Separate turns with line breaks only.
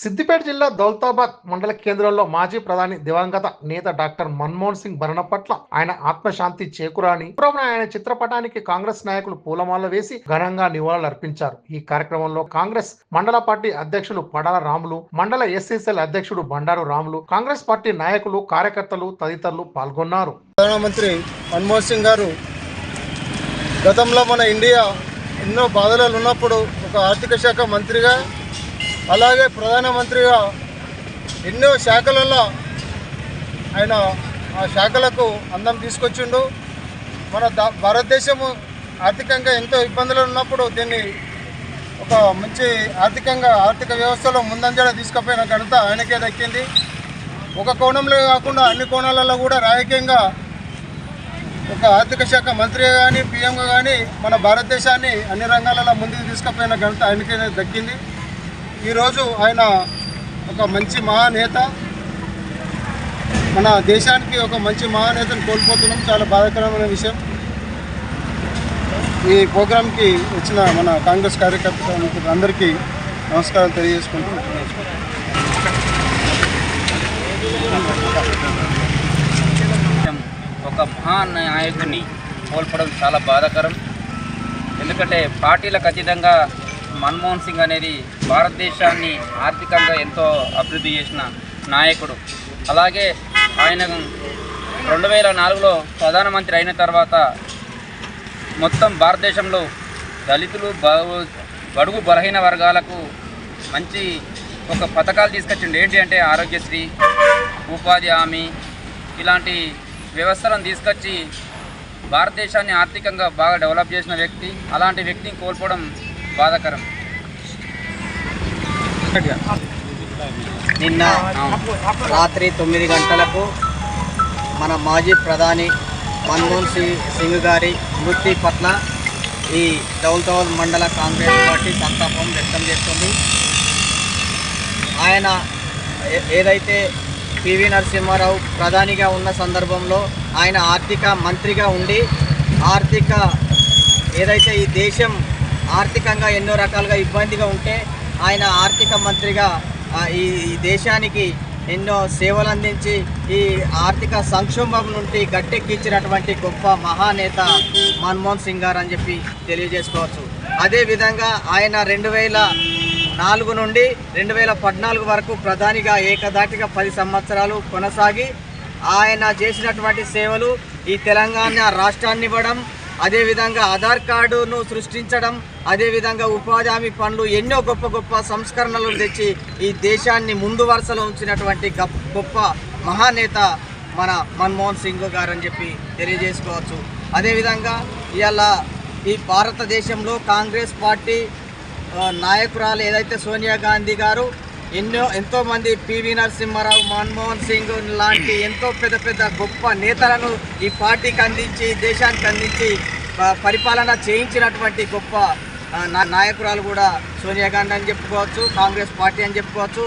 సిద్దిపేట జిల్లా దౌలతాబాద్ మండల కేంద్రంలో మాజీ ప్రధాని దివంగత నేత డాక్టర్ మన్మోహన్ సింగ్ మరణ పట్ల ఆయన ఆత్మశాంతి చేకూరాని ఆయన చిత్రపటానికి కాంగ్రెస్ నాయకులు పూలమాల వేసి ఘనంగా నివాళులు అర్పించారు. ఈ కార్యక్రమంలో కాంగ్రెస్ మండల పార్టీ అధ్యక్షులు పడాల రాములు మండల ఎస్ఎస్ఎల్ అధ్యక్షుడు బండారు రాములు కాంగ్రెస్ పార్టీ నాయకులు కార్యకర్తలు తదితరులు పాల్గొన్నారు.
ప్రధానమంత్రి మన్మోహన్ సింగ్ గారు గతంలో మన ఇండియా ఎన్నో బాధలు ఉన్నప్పుడు ఒక ఆర్థిక శాఖ మంత్రిగా అలాగే ప్రధానమంత్రిగా ఎన్నో శాఖలలో ఆయన ఆ శాఖలకు అందం తీసుకొచ్చిండు. మన దా- భారతదేశము ఆర్థికంగా ఎంతో ఇబ్బందులు ఉన్నప్పుడు దీన్ని ఒక మంచి ఆర్థికంగా ఆర్థిక వ్యవస్థలో ముందంజలో తీసుకుపోయిన ఘనత ఆయనకే దక్కింది. ఒక కోణంలో కాకుండా అన్ని కోణాలలో కూడా రాజకీయంగా ఒక ఆర్థిక శాఖ మంత్రిగా కానీ పీఎంగా కానీ మన భారతదేశాన్ని అన్ని రంగాలలో ముందుకు తీసుకుపోయిన ఘనత ఆయనకే దక్కింది. ఈరోజు ఆయన ఒక మంచి మహానేత. మన దేశానికి ఒక మంచి మహానేతను కోల్పోతున్నాం. చాలా బాధాకరమైన విషయం. ఈ ప్రోగ్రాంకి వచ్చిన మన కాంగ్రెస్ కార్యకర్త అందరికీ నమస్కారం తెలియజేసుకుంటూ
ఒక మహాన్ నాయకుడిని కోల్పోవడం చాలా బాధాకరం. ఎందుకంటే పార్టీలకు అతీతంగా మన్మోహన్ సింగ్ అనేది భారతదేశాన్ని ఆర్థికంగా ఎంతో అభివృద్ధి చేసిన నాయకుడు. అలాగే ఆయన రెండు వేల నాలుగులో ప్రధానమంత్రి అయిన తర్వాత మొత్తం భారతదేశంలో దళితులు బడుగు బలహీన వర్గాలకు మంచి ఒక పథకాలు తీసుకొచ్చిండు. ఏంటి అంటే ఆరోగ్యశ్రీ ఉపాధి హామీ ఇలాంటి వ్యవస్థలను తీసుకొచ్చి భారతదేశాన్ని ఆర్థికంగా బాగా డెవలప్ చేసిన వ్యక్తి. అలాంటి వ్యక్తిని కోల్పోవడం బాధాకరం.
నిన్న రాత్రి తొమ్మిది గంటలకు మన మాజీ ప్రధాని మన్మోహన్ సింగ్ గారి మృతి పట్ల ఈ దౌలతాబాద్ మండల కాంగ్రెస్ పార్టీ సంతాపం వ్యక్తం చేస్తుంది. ఆయన ఏదైతే పివి నరసింహారావు ప్రధానిగా ఉన్న సందర్భంలో ఆయన ఆర్థిక మంత్రిగా ఉండి ఆర్థిక ఏదైతే ఈ దేశం ఆర్థికంగా ఎన్నో రకాలుగా ఇబ్బందిగా ఉంటే ఆయన ఆర్థిక మంత్రిగా ఈ ఈ దేశానికి ఎన్నో సేవలు అందించి ఈ ఆర్థిక సంక్షోభం నుండి గట్టెక్కించినటువంటి గొప్ప మహానేత మన్మోహన్ సింగ్ గారు అని చెప్పి తెలియజేసుకోవచ్చు. అదేవిధంగా ఆయన రెండు వేల నాలుగు నుండి రెండు వేల పద్నాలుగు వరకు ప్రధానిగా ఏకదాటిగా పది సంవత్సరాలు కొనసాగి ఆయన చేసినటువంటి సేవలు ఈ తెలంగాణ రాష్ట్రాన్ని ఇవ్వడం అదేవిధంగా ఆధార్ కార్డును సృష్టించడం అదేవిధంగా ఉపాధి హామీ పనులు ఎన్నో గొప్ప గొప్ప సంస్కరణలు తెచ్చి ఈ దేశాన్ని ముందు వరుసలో ఉంచినటువంటి గొప్ప మహానేత మన మన్మోహన్ సింగ్ గారు అని చెప్పి తెలియజేసుకోవచ్చు. అదేవిధంగా ఇవాళ ఈ భారతదేశంలో కాంగ్రెస్ పార్టీ నాయకురాలు ఏదైతే సోనియా గాంధీ గారు ఎన్నో ఎంతో మంది పివి నరసింహారావు మన్మోహన్ సింగ్ లాంటి ఎంతో పెద్ద పెద్ద గొప్ప నేతలను ఈ పార్టీకి అందించి దేశానికి అందించి ప- పరిపాలన చేయించినటువంటి గొప్ప నాయకురాలు కూడా సోనియా గాంధీ అని చెప్పుకోవచ్చు కాంగ్రెస్ పార్టీ అని చెప్పుకోవచ్చు.